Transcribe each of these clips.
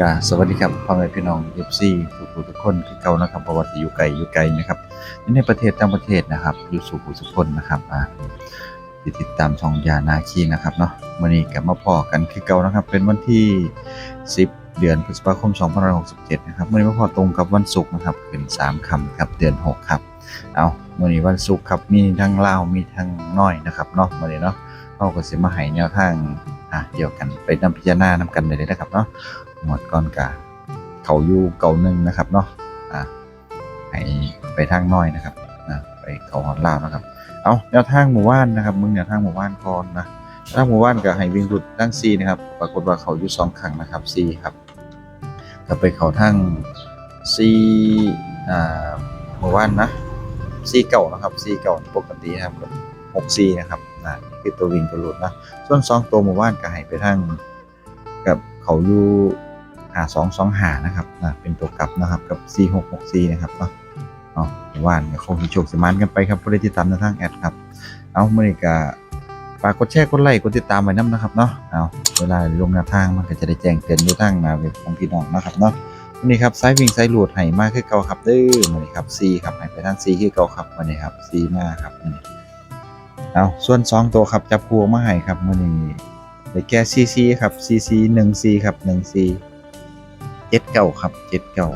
กาสวัสดีครับพ่อแม่พี่น้อง FC ทุกผู้ทุกคนที่เก่านะครับเพระว่าสิอยู่ไกลอยู่ไกลนะครับในประเทศต่างประเทศนะครับอยู่สู่ผู้ทุกคนนะครับอ่าติดตามช่องยานาคีนะครับเนาะมื้อนี้ก็มาพอกันคือเก่านะครับ เป็นวันที่ 10 เดือนพฤษภาคม2567นะครับมื้อนี้มาพอตรงกับวันศุกร์นะครับขึ้น3ค่ำครับเดือน 6 ครับ เอามื้อนี้วันศุกร์ครับมีทั้งลาวมีทั้งน้อยนะครับเนาะมื้อนี้เนาะ เฮาก็สิมาให้แนวทางอะเดียวกันไปนำพิจารณานำกันได้เลยนะครับเนาะหมวดก่อนกะเขาอยู่เก่าหนึ่งนะครับเนาะอะให้ไปทางน้อยนะครับนะไปเขาฮอนลาวนะครับ เอาแนวทางหมู่บ้านนะครับ มึงแนวทางหมู่บ้านก่อนนะทางหมู่บ้านก็ให้วิ่งรุดทั้งซีนะครับ ปรากฏว่าเขาอยู่สองครั้งนะครับซีครับก็ไปเขาทางซีอ่าหมู่บ้านนะซีเก่านะครับซีเก่าปกตินะครับกับหกซีนะครับ นะนี่คือตัววิ่งตัวหลุดนะส่วนสองตัวหมู่บ้านก็ให้ไปทางกับเขาอยู่หาสองสองหานะครับนะเป็นตัวกลับนะครับกับ4 6 6 4นะครับเนาะเอาว่านกับคงที่โชคสมานกันไปครับผู้ใดที่ตามในทางแอดครับ เอาเมื่อนี้ก็ฝากกดแชร์กดไลค์กดติดตามไว้น้ำนะครับเนาะเอาเวลาลงแนวทางมันก็จะได้แจ้งเตือนอยู่ทางหนาเว็บของพี่น้องนะครับเนาะวันนี้ครับไซวิ่งไซหลุดให้มากคือเก่าครับเด้อวันนี้ครับ C ครับให้ไปทาง C คือเก่าครับวันนี้ครับ C มากครับวันนี้ เอาส่วน 2 ตัวครับจับคู่มาให้ครับมันอย่างนี้ได้แก่ซีซีครับซีซีหนึ่งซีครับหนึ่งซีเจ็ดเก่าครับเจ็ดเก่า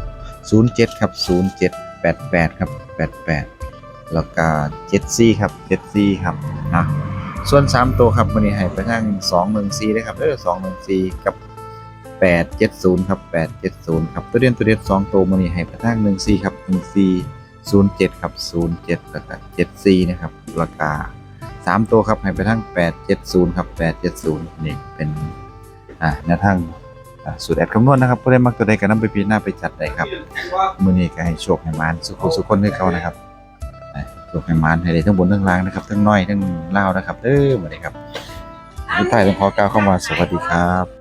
ศูนย์เจ็ดครับศูนย์เจ็ดแปดแปดครับแปดแปดแล้วก็เจ็ดซีครับเจ็ดซีครับนะส่วน 3 ตัวครับมันนี้ให้ไปทางสองหนึ่งซีได้ครับเออสองหนึ่งซีกับแปดเจ็ดศูนย์ครับแปดเจ็ดศูนย์ครับตัวเด่นตัวเด่นสองตัวมันนี้ให้ไปทางหนึ่งซีครับหนึ่งซีศูนย์เจ็ดครับศูนย์เจ็ดแล้วก็เจ็ดซีนะครับราคา สามตัวครับให้ไปทั้ง870ครับ870นี่เป็นอ่าแนวทางสูตรแอดคำนวณนะครับผู้ใดมักตัวใดก็นำไปพิจารณาไปจัดได้ครับมือนี้ก็ให้โชคให้มานสุขสุขคนให้เขานะครับโชคให้มานให้ได้ทั้งบนทั้งล่างนะครับทั้งน้อยทั้งเล่านะครับเออมื้อนี้ครับทุกท่ายต้องขอกล่าวคำว่าสวัสดีครับ